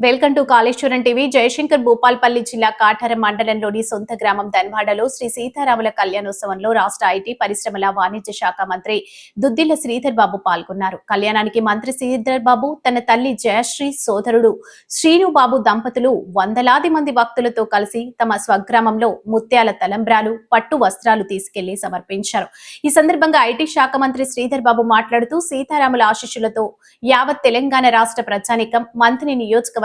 Welcome to Kaleshwaram TV. Jayashankar Bhupalpally జిల్లా కాఠారం మండలంలోని సొంత గ్రామం ధన్వాడలో శ్రీ సీతారాముల కళ్యాణోత్సవంలో రాష్ట్ర ఐటీ పరిశ్రమల వాణిజ్య శాఖ మంత్రి దుద్దిల్ల శ్రీధర్ బాబు పాల్గొన్నారు. కళ్యాణానికి మంత్రి శ్రీధర్ బాబు తన తల్లి జయశ్రీ సోదరుడు శ్రీను బాబు దంపతులు వందలాది మంది భక్తులతో కలిసి తమ స్వగ్రామంలో ముత్యాల తలంబ్రాలు పట్టు వస్త్రాలు తీసుకెళ్ళి సమర్పించారు. ఈ సందర్భంగా ఐటీ శాఖ మంత్రి శ్రీధర్ బాబు మాట్లాడుతూ సీతారాముల ఆశీస్సులతో యావత్ తెలంగాణ రాష్ట్ర ప్రజానికం మంత్రి నియోజకవర్గం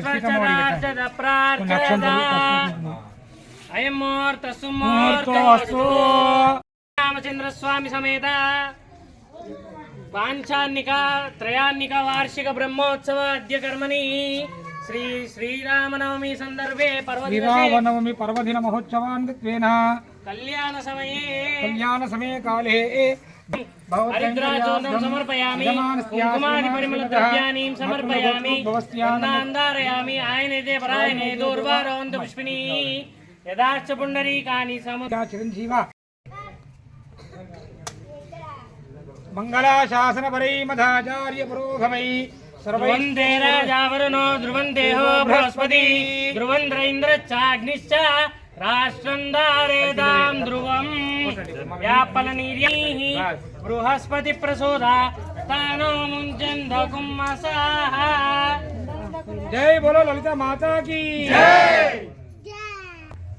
ప్రార్థన రామచంద్ర స్వామి సమేత. పాంచాన్నిక త్రయాన్నిక వార్షిక బ్రహ్మోత్సవ అద్య కర్మణి శ్రీ శ్రీరామనవమి సందర్భే పర్వదివసే శ్రీరామనవమి పర్వదిన మహోత్సవాన్విత్వేన. కళ్యాణ సమయే. కళ్యాణ సమయ కాలే. హరిద్రాచూర్ణం సమర్పయామి కుంకుమాది పరిమళ ద్రవ్యానీం సమర్పయామి ధారయామి ఆయనదే పరాయణే దూర్వారవంత పుష్పిణీ యదాచ పుండరీకాని సముద్ర చిరంజీవ మంగళాశాసన పరై మధాచార్య పురోగమై రాజావరుణో ధ్రువందేహో బృహస్పతి. ధ్రువంద్రైంద్రశ్చాగ్నిశ్చ రాష్ట్రం దారేదాం ధ్రువం వ్యాపల బృహస్పతి ప్రసోద తానో ముంచంద కుమ్మసాహ జై బోలో లలిత మాతా కీ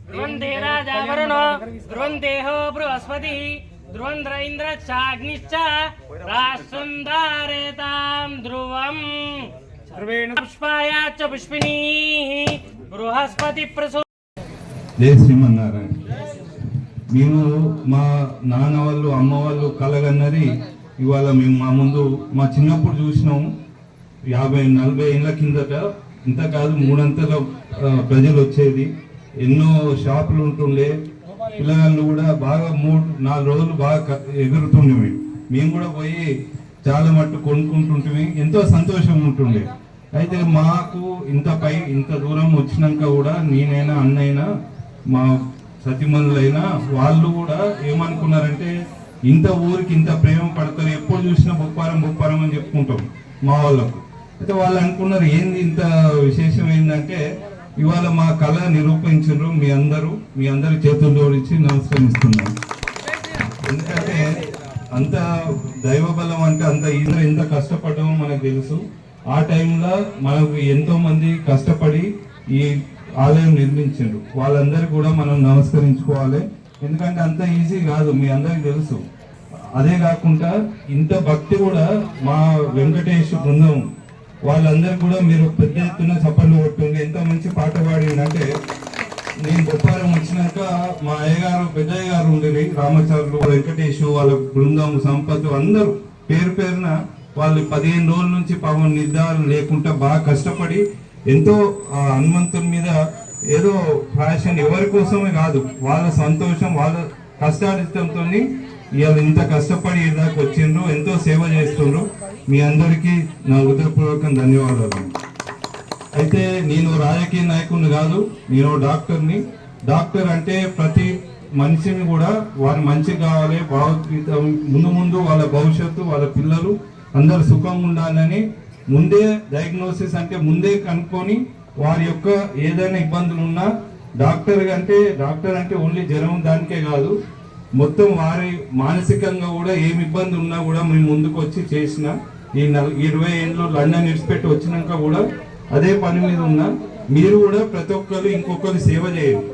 ధ్రువందే రాజావరుణో ధ్రువందేహో బృహస్పతి ధ్రువంద్ర ఇంద్రశ్చాగ్నిశ్చ రాష్ట్రం దారేతాం ధ్రువం పుష్పాయాచ పుష్పిణీ బృహస్పతి ప్రసో జయ శ్రీమన్నారాయణ. మేము మా నాన్న వాళ్ళు అమ్మ వాళ్ళు కలగన్నది ఇవాళ మేము మా ముందు మా చిన్నప్పుడు చూసినాం. యాభై నలభై ఏళ్ళ కిందట ఇంత కాదు మూడంతల ప్రజలు వచ్చేది. ఎన్నో షాపులు ఉంటుండే. పిల్లగాళ్ళు కూడా బాగా మూడు నాలుగు రోజులు బాగా ఎగురుతుండేవి. మేము కూడా పోయి చాలా మట్టు కొనుక్కుంటుంటే ఎంతో సంతోషం ఉంటుండే. అయితే మాకు ఇంత పై ఇంత దూరం వచ్చినాక కూడా నేనైనా అన్నైనా మా సతిమనులైనా వాళ్ళు కూడా ఏమనుకున్నారంటే ఇంత ఊరికి ఇంత ప్రేమ పడతారు ఎప్పుడు చూసినా బొప్పారం బొప్పారం అని చెప్పుకుంటాం మా వాళ్ళకు. అయితే వాళ్ళు అనుకున్నారు ఏంది ఇంత విశేషం ఏంటంటే ఇవాళ మా కళ నిరూపించరు మీ అందరూ మీ అందరి చేతులు జోడించి నమస్కరిస్తున్నాను ఎందుకంటే అంత దైవబలం అంటే అంత ఇంద్ర ఎంత కష్టపడ్డామో మనకు తెలుసు. ఆ టైంలో మనకు ఎంతో మంది కష్టపడి ఈ ఆలయం నిర్మించారు వాళ్ళందరూ కూడా మనం నమస్కరించుకోవాలి. ఎందుకంటే అంత ఈజీ కాదు మీ అందరికి తెలుసు. అదే కాకుండా ఇంత భక్తి కూడా మా వెంకటేష్ బృందం వాళ్ళందరూ కూడా మీరు పెద్ద ఎత్తున చప్పట్లు కొట్టుండే ఎంత మంచి పాట పాడిందంటే నేను బొప్పారం వచ్చినాక మా అయ్యగారు పెద్దయ్య గారు ఉండేది రామాచారులు వెంకటేష్ వాళ్ళ బృందం సంపత్ అందరూ. పేరు పేరున వాళ్ళు పదిహేను రోజుల నుంచి పాపం నిద్ర లేకుండా బాగా కష్టపడి ఎంతో హనుమంతుని మీద ఏదో ఫ్యాషన్ ఎవరి కోసమే కాదు వాళ్ళ సంతోషం వాళ్ళ కష్టాడితంతో ఇవాళ ఇంత కష్టపడి ఈ దాకా వచ్చిండ్రు ఎంతో సేవ చేస్తుండ్రు. మీ అందరికీ నా హృదయపూర్వకం ధన్యవాదాలు. అయితే నేను రాజకీయ నాయకుడిని కాదు నేను డాక్టర్ని. డాక్టర్ అంటే ప్రతి మనిషిని కూడా వారి మంచి కావాలి భావోద్గీతం ముందు ముందు వాళ్ళ భవిష్యత్తు వాళ్ళ పిల్లలు అందరు సుఖంగా ఉండాలని ముందే డయాగ్నోసిస్ అంటే ముందే కనుక్కొని వారి యొక్క ఏదైనా ఇబ్బందులు ఉన్నా డాక్టర్ అంటే డాక్టర్ అంటే ఓన్లీ జ్వరం దానికే కాదు. మొత్తం వారి మానసికంగా కూడా ఏమి ఇబ్బంది ఉన్నా కూడా మేము ముందుకు వచ్చి చేసిన ఈ ఇరవై ఏళ్ళు లండన్ విడిచిపెట్టి వచ్చినాక కూడా అదే పని మీద ఉన్నా. మీరు కూడా ప్రతి ఒక్కరు ఇంకొకరు సేవ చేయండి.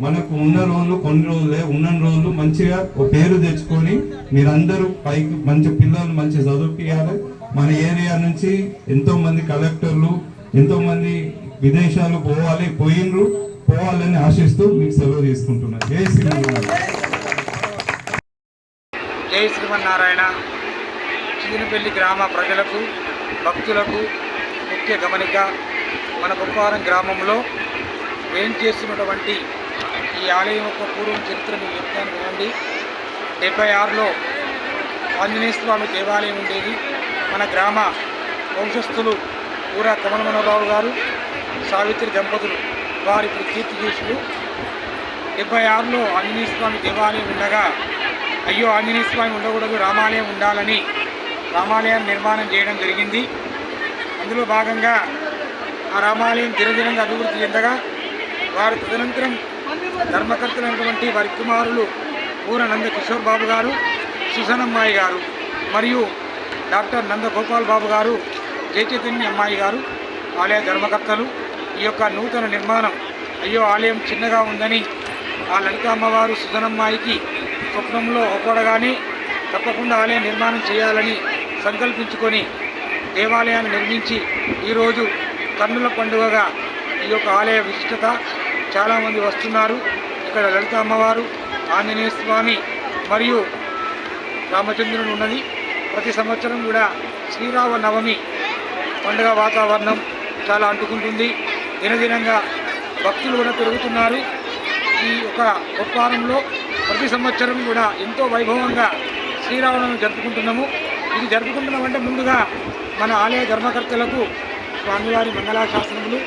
మనకు ఉన్న రోజులు కొన్ని రోజులే ఉన్న రోజులు మంచిగా ఒక పేరు తెచ్చుకొని మీరందరూ పైకి మంచి పిల్లలు మంచి చదువుపియాలి మన ఏరియా నుంచి ఎంతో మంది కలెక్టర్లు ఎంతో మంది విదేశాలు పోవాలి పోయినరు పోవాలని ఆశిస్తూ మీకు సెలవు తీసుకుంటున్నాను జై శ్రీమన్నారాయణ. జై శ్రీమన్నారాయణ. చిదినపల్లి గ్రామ ప్రజలకు భక్తులకు ముఖ్య గమనిక మన బొప్పారం గ్రామంలో ఏం చేస్తున్నటువంటి ఈ ఆలయం యొక్క పూర్వం చరిత్ర మీకు చెప్తాను వినండి డెబ్బై ఆరులో ఆంజనేయ స్వామి దేవాలయం ఉండేది. మన గ్రామ వంశస్థులు ఊరా కమలమనరావు గారు సావిత్రి దంపతులు వారి ఇప్పుడు కీర్తి చేసులు డెబ్బై ఆరులో ఆంజనేయ స్వామి దేవాలయం ఉండగా అయ్యో ఆంజనేయ స్వామి ఉండకూడదు రామాలయం ఉండాలని రామాలయాన్ని నిర్మాణం చేయడం జరిగింది. అందులో భాగంగా ఆ రామాలయం దినదినంగా అభివృద్ధి చెందగా వారు తదనంతరం ధర్మకర్తలైనటువంటి వారి కుమారులు పూర నంద కిషోర్ బాబు గారు సుసనమ్మాయి గారు మరియు డాక్టర్ నందగోపాల్ బాబు గారు జయచైతన్య అమ్మాయి గారు ఆలయ ధర్మకర్తలు ఈ యొక్క నూతన నిర్మాణం అయ్యో ఆలయం చిన్నగా ఉందని ఆ లలిత అమ్మవారు సుధనమ్మాయికి స్వప్నంలో ఒప్పడగానే తప్పకుండా ఆలయ నిర్మాణం చేయాలని సంకల్పించుకొని దేవాలయాన్ని నిర్మించి ఈరోజు కన్నుల పండుగగా ఈ యొక్క ఆలయ విశిష్టత చాలామంది వస్తున్నారు. ఇక్కడ లలిత అమ్మవారు ఆంజనేయ స్వామి మరియు రామచంద్రుడు ఉన్నది. ప్రతి సంవత్సరం కూడా శ్రీరామ నవమి పండుగ వాతావరణం చాలా అంటుకుంటుంది. దినదినంగా భక్తులు కూడా పెరుగుతున్నారు. ఈ యొక్క గొప్పారంలో ప్రతి సంవత్సరం కూడా ఎంతో వైభవంగా శ్రీరామనవమి జరుపుకుంటున్నాము. ఇది జరుపుకుంటున్నామంటే ముందుగా మన ఆలయ ధర్మకర్తలకు స్వామివారి మంగళాశాసనములు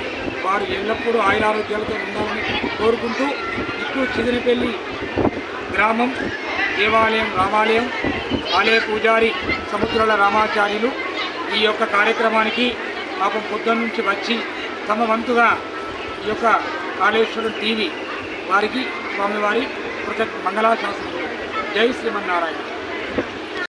వారు ఎల్లప్పుడూ ఆయురారోగ్యాలతో ఉండాలని కోరుకుంటూ ఇప్పుడు చిదినపల్లి గ్రామం దేవాలయం రామాలయం ఆలయ పూజారి సముద్రాల రామాచార్యులు ఈ యొక్క కార్యక్రమానికి పాపం పొద్దున్న నుంచి వచ్చి తమ వంతుగా ఈ యొక్క కాళేశ్వరం టీవీ వారికి స్వామివారి కృతజ్ఞ మంగళాశాసనం. జై శ్రీమన్నారాయణ.